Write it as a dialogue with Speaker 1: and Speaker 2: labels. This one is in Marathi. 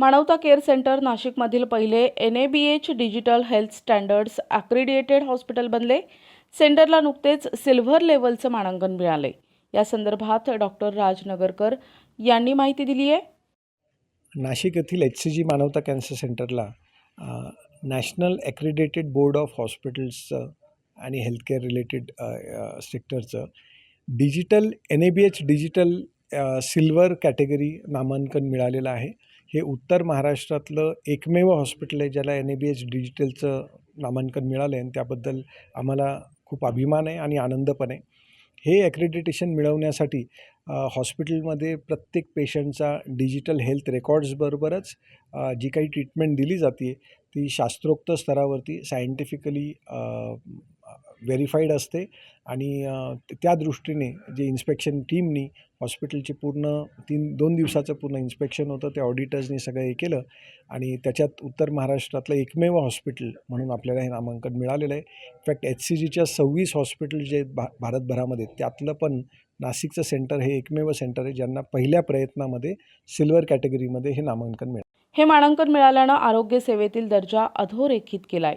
Speaker 1: मानवता केअर सेंटर नाशिकमधील पहिले N A B H digital health standards accredited hospital बनले. सेंटरला नुकतेच सिल्व्हर लेवलचं मानांकन मिळाले. या संदर्भात डॉक्टर राज नगरकर यांनी माहिती दिली आहे.
Speaker 2: नाशिक येथील एच सी जी मानवता कॅन्सर सेंटरला नॅशनल ॲक्रिडेटेड बोर्ड ऑफ हॉस्पिटल्सचं आणि healthcare related सेक्टरचं digital N A B H digital silver category नामांकन मिळालेलं आहे. हे उत्तर महाराष्ट्रातलं एकमेव हॉस्पिटल आहे ज्याला एन ए बी एच डिजिटलचं नामांकन मिळालं आहे आणि त्याबद्दल आम्हाला खूप अभिमान आहे आणि आनंद पण आहे. हे ॲक्रेडिटेशन मिळवण्यासाठी हॉस्पिटलमध्ये प्रत्येक पेशंटचा डिजिटल हेल्थ रेकॉर्ड्सबरोबरच जी काही ट्रीटमेंट दिली जाते ती शास्त्रोक्त स्तरावरती सायंटिफिकली व्हेरीफाईड असते आणि त्या दृष्टीने जे इन्स्पेक्शन टीमनी हॉस्पिटलचे पूर्ण तीन दोन दिवसाचं पूर्ण इन्स्पेक्शन होतं ते ऑडिटर्सनी सगळं हे केलं आणि त्याच्यात उत्तर महाराष्ट्रातलं एकमेव हॉस्पिटल म्हणून आपल्याला हे नामांकन मिळालेलं आहे. इनफॅक्ट एच सी जीच्या सव्वीस हॉस्पिटल जे भा भारतभरामध्ये त्यातलं पण नाशिकचं सेंटर हे एकमेव सेंटर आहे ज्यांना पहिल्या प्रयत्नामध्ये सिल्वर कॅटेगरीमध्ये हे नामांकन मिळालं.
Speaker 1: हे मानांकन मिळाल्यानं आरोग्य सेवेतील दर्जा अधोरेखित केला आहे